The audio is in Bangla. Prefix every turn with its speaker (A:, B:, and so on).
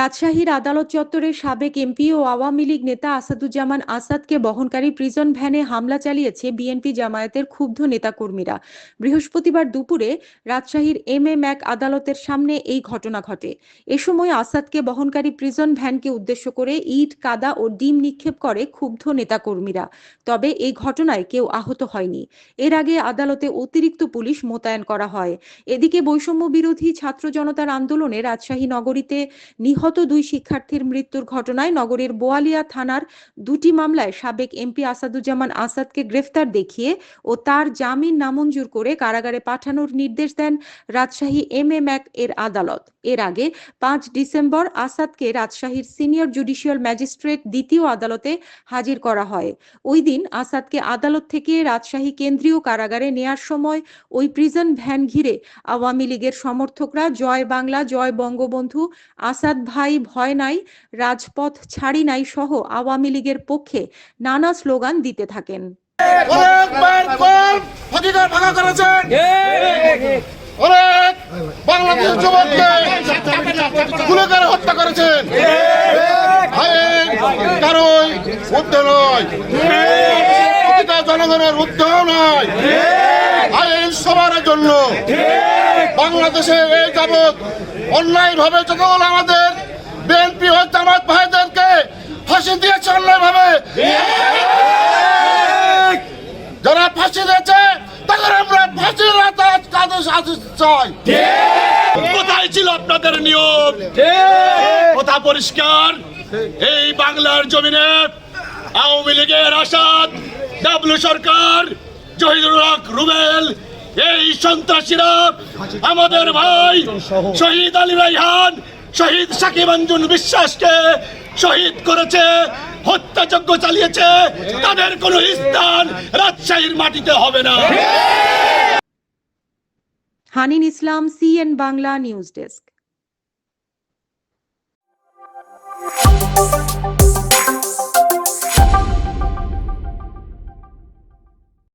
A: রাজশাহীর আদালত চত্বরে সাবেক এমপি ও আওয়ামী লীগ নেতা আসাদুজ্জামান আসাদকে বহনকারী প্রিজন ভ্যানে হামলা চালিয়েছে বিএনপি জামায়াতের ক্ষুব্ধ নেতাকর্মীরা বৃহস্পতিবার দুপুরে রাজশাহীর এম এ ম্যাক আদালতের সামনে এই ঘটনা ঘটে এ সময় আসাদকে বহনকারী প্রিজন ভ্যানকে উদ্দেশ্য করে ইট কাদা ও ডিম নিক্ষেপ করে ক্ষুব্ধ নেতাকর্মীরা তবে এই ঘটনায় কেউ আহত হয়নি এর আগে আদালতে অতিরিক্ত পুলিশ মোতায়েন করা হয় এদিকে বৈষম্য বিরোধী ছাত্র জনতার আন্দোলনে রাজশাহী নগরীতে নিহত দুই শিক্ষার্থীর মৃত্যুর ঘটনায় নগরের বোয়ালিয়া থানার দুটি মামলায় সাবেক এমপি আসাদুজ্জামান আসাদকে গ্রেফতার দেখিয়ে ও তার জামিন নামঞ্জুর করে কারাগারে পাঠানোর নির্দেশ দেন রাজশাহী এম এম এক এর আদালত এর আগে পাঁচ ডিসেম্বর আসাদকে রাজশাহীর সিনিয়র জুডিশিয়াল ম্যাজিস্ট্রেট দ্বিতীয় আদালতে হাজির করা হয় ওই দিন আসাদকে আদালত থেকে রাজশাহী কেন্দ্রীয় কারাগারে নেয়ার সময় ওই প্রিজন ভ্যান ঘিরে আওয়ামী লীগের সমর্থকরা জয় বাংলা জয় বঙ্গবন্ধু আসাদ ভাই ভয় নাই রাজপথ ছাড়ি নাই সহ আওয়ামী লীগের পক্ষে নানা স্লোগান দিতে থাকেন
B: ভাঙা করেছেন বাংলাদেশ যুবককে গুলো করে হত্যা করেছেন কারোই উদ্ধ নয় জনগণের উদ্ধ নয় আইন সবার জন্য বাংলাদেশে এই যাবৎ অনলাইন ভাবে যখন আমাদের বিএনপি ও জামাত ভাইদেরকে ফাঁসি দিয়েছে অনলাইন ভাবে যারা ফাঁসি দিয়েছে তাদের আমরা ফাঁসির
C: কোথায়
B: ছিল আপনাদের নিয়ম কথা পরিষ্কার এই বাংলার জমিনে আওয়ামী লীগের আসাদ ডাবলু সরকার জহিদুল হক রুবেল এই সন্ত্রাসীরা আমাদের ভাই শহীদ আলী রাইহান শহীদ সাকিব অঞ্জন বিশ্বাসকে শহীদ করেছে হত্যাযজ্ঞ চালিয়েছে তাদের কোনো স্থান রাজশাহীর মাটিতে হবে না
A: Hanin Islam, CN Bangla News Desk.